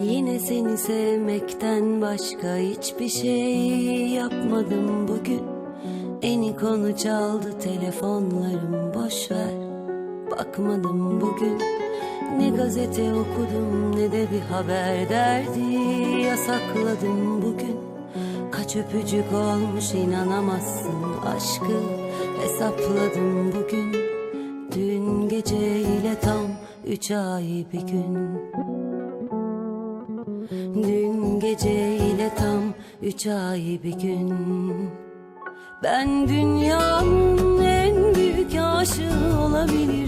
Yine seni sevmekten başka hiçbir şey yapmadım bugün. Eni konu çaldı telefonlarım boş ver Bakmadım bugün. Ne gazete okudum ne de bir haber derdi Yasakladım bugün. Kaç öpücük olmuş inanamazsın aşkı Hesapladım bugün. Dün geceyle tam üç ay bir gün. Dün geceyle tam üç ay bir gün. Ben dünyanın en büyük aşığı olabilirim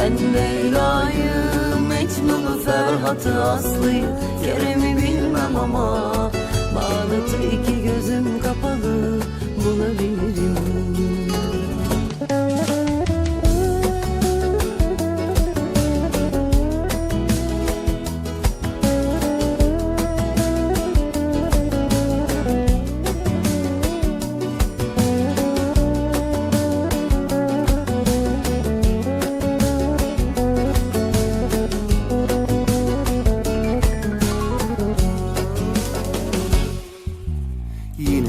Ben Leyla'yı, Mecnun'u, Ferhat'ı, Aslı'yı Kerem'i bilmem ama Bağdat'ı iki gözüm kapalı bulabilirim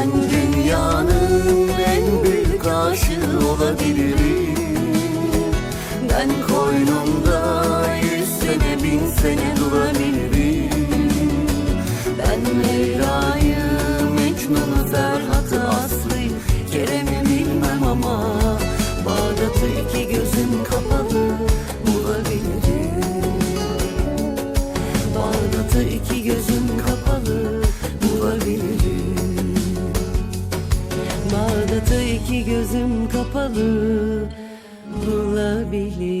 Ben dünyanın en büyük aşığı olabilirim. Ben koynumda yüz sene bin sene Bağdat'ı iki gözüm kapalı bulabilirim